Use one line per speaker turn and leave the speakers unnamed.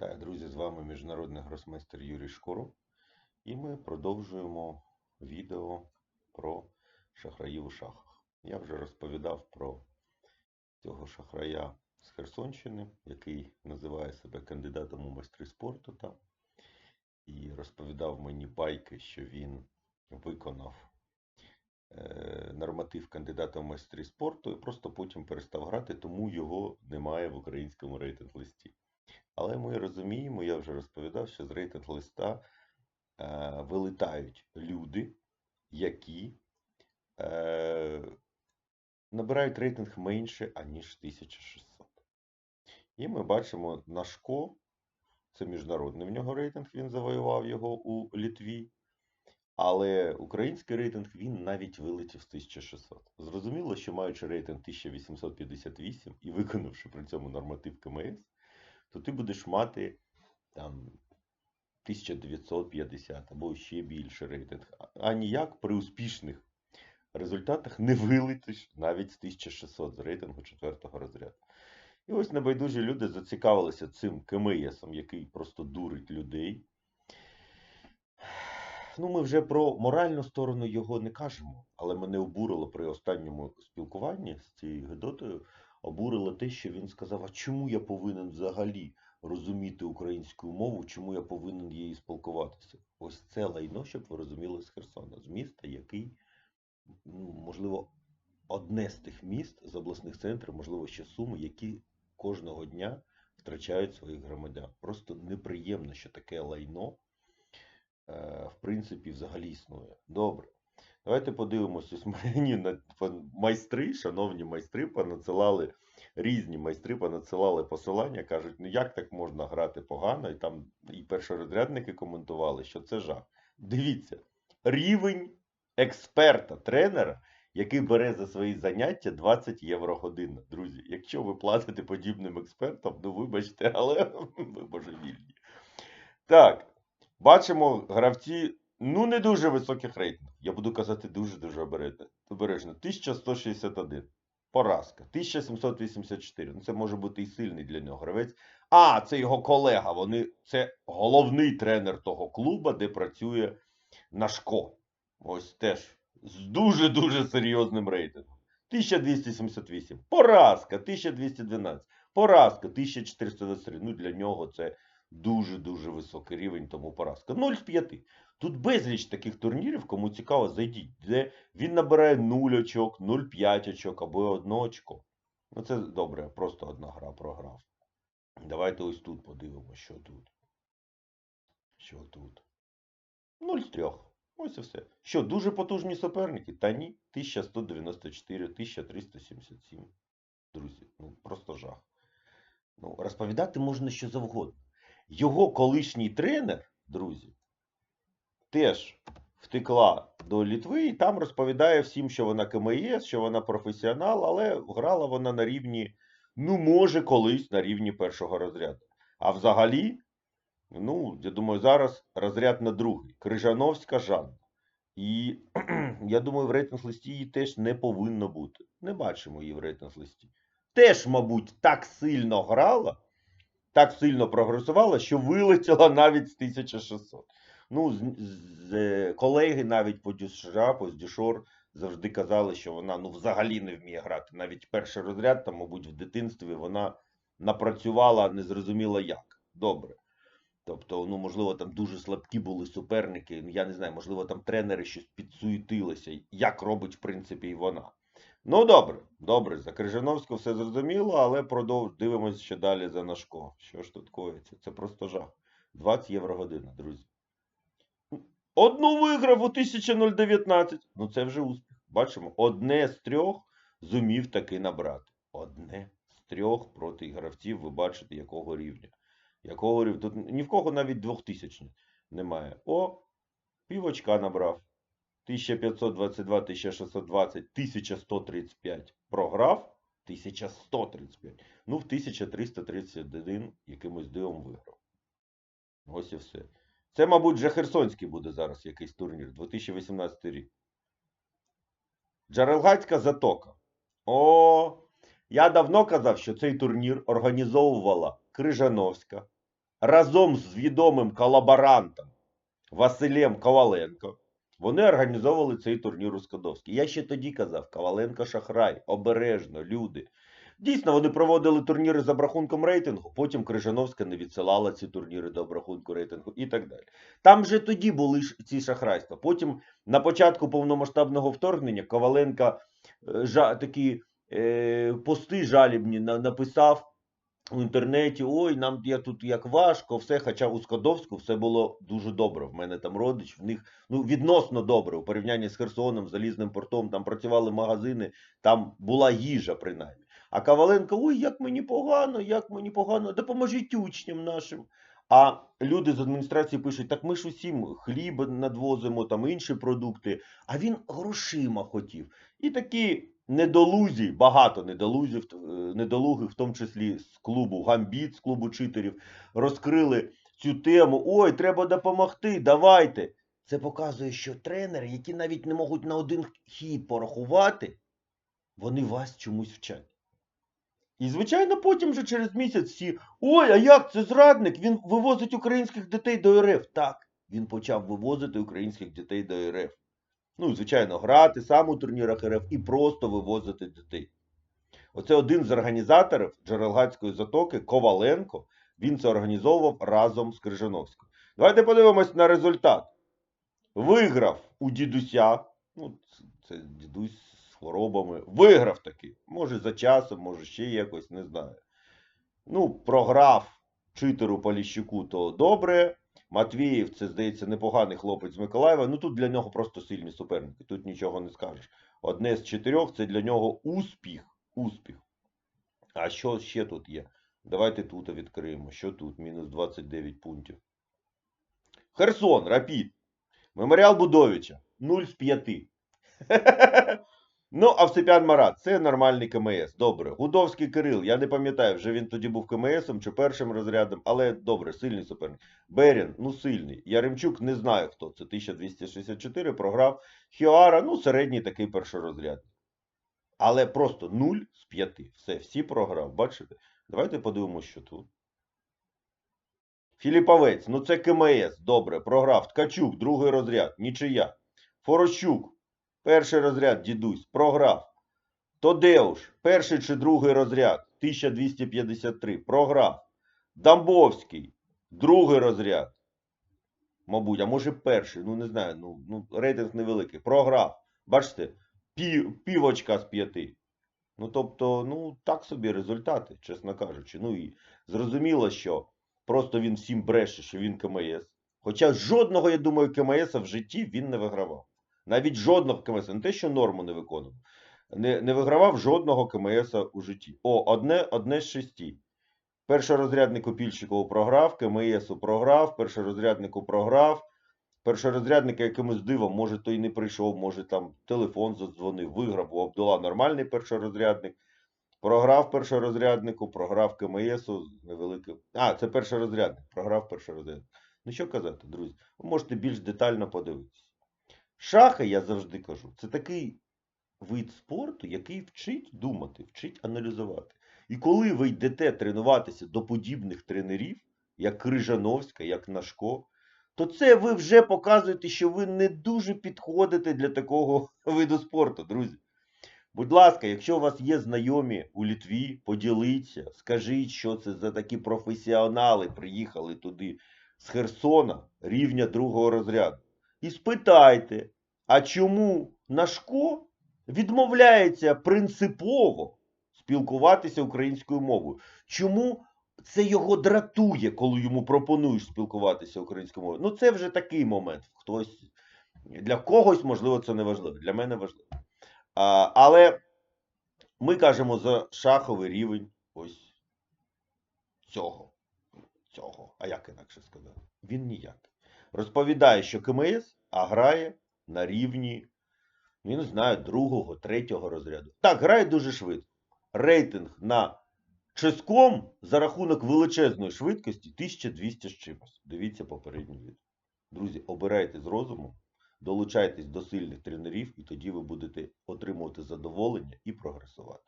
Вітаю, друзі! З вами міжнародний гросмейстер Юрій Шкоро. І ми продовжуємо відео про шахраїв у шахах. Я вже розповідав про цього шахрая з Херсонщини, який називає себе кандидатом у майстри спорту там. І розповідав мені байки, що він виконав е, норматив кандидата в майстри спорту і просто потім перестав грати, тому його немає в українському рейтинг листі. Але ми розуміємо, я вже розповідав, що з рейтинг листа е, вилітають люди, які е, набирають рейтинг менше, аніж 1600. І ми бачимо Нашко, це міжнародний в нього рейтинг, він завоював його у Літві. Але український рейтинг він навіть вилетів з 1600. Зрозуміло, що маючи рейтинг 1858 і виконавши при цьому норматив КМС, то ти будеш мати там 1950 або ще більше рейтинг. А ніяк при успішних результатах не вилетиш навіть з 1600 з рейтингу 4 розряду. І ось небайдужі люди зацікавилися цим КМСом, який просто дурить людей. Ну, ми вже про моральну сторону його не кажемо, але мене обурило при останньому спілкуванні з цією Гедотою, обурило те, що він сказав: а чому я повинен взагалі розуміти українську мову, чому я повинен її спілкуватися? Ось це лайно, щоб ви розуміли з Херсона, з міста, який, ну, можливо, одне з тих міст з обласних центрів, можливо, ще Суми, які кожного дня втрачають своїх громадян. Просто неприємно, що таке лайно, е, в принципі, взагалі існує. Добре. Давайте подивимося. Ось мені майстри, шановні майстри, понадсилали, різні майстри понадсилали посилання, кажуть, ну як так можна грати погано, і там і першорозрядники коментували, що це жах. Дивіться, рівень експерта, тренера, який бере за свої заняття 20 євро година. Друзі, якщо ви платите подібним експертам, ну вибачте, але ви божевільні. Так, бачимо гравці. Ну, не дуже високих рейтингів. Я буду казати дуже-дуже обережно. 1161. Поразка. 1784. Ну, це може бути і сильний для нього гравець. А, це його колега. Вони, Це головний тренер того клуба, де працює Нашко. Ось теж з дуже-дуже серйозним рейтингом. 1278. Поразка. 1212. Поразка. 1423. Ну, для нього це дуже-дуже високий рівень, тому поразка. 0 з 5. Тут безліч таких турнірів, кому цікаво, зайдіть, де він набирає 0 очок, 0,5 очок або 1 очко. Ну, це добре, просто одна гра програв. Давайте ось тут подивимося, що тут. Що тут? 0 з 3. Ось і все. Що, дуже потужні суперники? Та ні, 1194, 1377. Друзі, ну просто жах. Ну, Розповідати можна що завгодно. Його колишній тренер, друзі, теж втекла до Літви і там розповідає всім, що вона КМС, що вона професіонал, але грала вона на рівні, ну, може, колись на рівні першого розряду. А взагалі, ну, я думаю, зараз розряд на другий. Крижановська Жанна. І я думаю, в рейтинг листі її теж не повинно бути. Не бачимо її в рейтинг листі. Теж, мабуть, так сильно грала, так сильно прогресувала, що вилетіла навіть з 1600. Ну, з, з, колеги навіть по Дюша, по Дюшор завжди казали, що вона ну, взагалі не вміє грати. Навіть перший розряд, там, мабуть, в дитинстві вона напрацювала незрозуміло як. Добре. Тобто, ну, можливо, там дуже слабкі були суперники. Я не знаю, можливо, там тренери щось підсуетилися, як робить, в принципі, і вона. Ну, добре, добре, за Крижановську все зрозуміло, але продовж дивимося ще далі за Нашко. Що ж тут коїться? Це просто жах. 20 євро година, друзі. Одну виграв у 1019. Ну це вже успіх. Бачимо, одне з трьох зумів таки набрати. Одне з трьох проти гравців, ви бачите, якого рівня. Якого рівня? Тут ні в кого навіть 2000 немає. О, півочка набрав. 1522, 1620, 1135 програв. 1135. Ну, в 1331 якимось дивом виграв. Ось і все. Це, мабуть, вже Херсонський буде зараз якийсь турнір. 2018 рік. Джарелгацька затока. О, я давно казав, що цей турнір організовувала Крижановська. разом з відомим колаборантом Василем Коваленко. Вони організовували цей турнір у Скадовській. Я ще тоді казав, Коваленко шахрай, обережно, люди. Дійсно, вони проводили турніри за обрахунком рейтингу, потім Крижановська не відсилала ці турніри до обрахунку рейтингу і так далі. Там вже тоді були ці шахрайства. Потім на початку повномасштабного вторгнення Коваленко е, жа, такі е, пости жалібні на- написав у інтернеті: ой, нам я тут як важко, все. Хоча у Скадовську все було дуже добре. В мене там родич, в них ну відносно добре у порівнянні з Херсоном, Залізним портом. Там працювали магазини, там була їжа принаймні. А Коваленко, ой, як мені погано, як мені погано, допоможіть учням нашим. А люди з адміністрації пишуть: так ми ж усім хліб надвозимо, там інші продукти. А він грошима хотів. І такі недолузі, багато недолузів, е, недолугих, в тому числі з клубу Гамбіт, з клубу читерів, розкрили цю тему. Ой, треба допомогти, давайте. Це показує, що тренери, які навіть не можуть на один хід порахувати, вони вас чомусь вчать. І, звичайно, потім вже через місяць всі, ой, а як це зрадник? Він вивозить українських дітей до РФ. Так, він почав вивозити українських дітей до РФ. Ну, звичайно, грати сам у турнірах РФ і просто вивозити дітей. Оце один з організаторів Джерелгацької затоки Коваленко. Він це організовував разом з Крижановською. Давайте подивимось на результат. Виграв у дідуся. Ну, це- дідусь з хворобами. Виграв таки. Може за часом, може ще якось, не знаю. Ну, програв читеру Поліщуку, то добре. Матвіїв, це, здається, непоганий хлопець з Миколаєва. Ну тут для нього просто сильні суперники. Тут нічого не скажеш. Одне з чотирьох це для нього успіх. Успіх. А що ще тут є? Давайте тут відкриємо. Що тут? Мінус 29 пунктів. Херсон, Рапід. Меморіал Будовича. 0 з 5. Ну, Авсепян Марат, це нормальний КМС. Добре. Гудовський Кирил, я не пам'ятаю, вже він тоді був КМСом чи першим розрядом, але добре, сильний суперник. Берін, ну сильний. Яремчук не знаю хто. Це 1264, програв. Хіоара, ну середній такий першорозрядний. Але просто 0 з 5. Все, всі програв. Бачите? Давайте подивимося, що тут. Філіповець, ну це КМС. Добре, програв. Ткачук, другий розряд, нічия. Форощук, перший розряд, дідусь, програв. Тодеуш, перший чи другий розряд, 1253, програв. Дамбовський, другий розряд. Мабуть, а може перший, ну не знаю, ну, ну рейтинг невеликий. Програв. Бачите, пів, півочка з п'яти. Ну, тобто, ну, так собі результати, чесно кажучи. Ну і зрозуміло, що просто він всім бреше, що він КМС. Хоча жодного, я думаю, КМС в житті він не вигравав. Навіть жодного КМС, не те, що норму не виконував. Не, не вигравав жодного КМС у житті. О, одне, одне з шести. Першорозряднику Пільщикову програв, КМСу програв, першорозряднику програв. Першорозрядника якимось дивом, може той не прийшов, може там телефон задзвонив, виграв у Абдула нормальний першорозрядник. Програв першорозряднику, програв КМСу невеликим. А, це першорозрядник, програв першорозрядник. Ну що казати, друзі, ви можете більш детально подивитися. Шахи, я завжди кажу, це такий вид спорту, який вчить думати, вчить аналізувати. І коли ви йдете тренуватися до подібних тренерів, як Крижановська, як Нашко, то це ви вже показуєте, що ви не дуже підходите для такого виду спорту, друзі. Будь ласка, якщо у вас є знайомі у Літві, поділіться, скажіть, що це за такі професіонали приїхали туди з Херсона рівня другого розряду. І спитайте, а чому Нашко відмовляється принципово спілкуватися українською мовою? Чому це його дратує, коли йому пропонуєш спілкуватися українською мовою? Ну, це вже такий момент. Хтось для когось, можливо, це не важливо. Для мене важливо. А, але ми кажемо за шаховий рівень ось цього. Цього. А як інакше сказати? Він ніякий. Розповідає, що КМС, а грає на рівні, ну, я не знаю, другого, третього розряду. Так, грає дуже швидко. Рейтинг на ческом за рахунок величезної швидкості 1200 з чимось. Дивіться попереднє відео. Друзі, обирайте з розумом, долучайтесь до сильних тренерів, і тоді ви будете отримувати задоволення і прогресувати.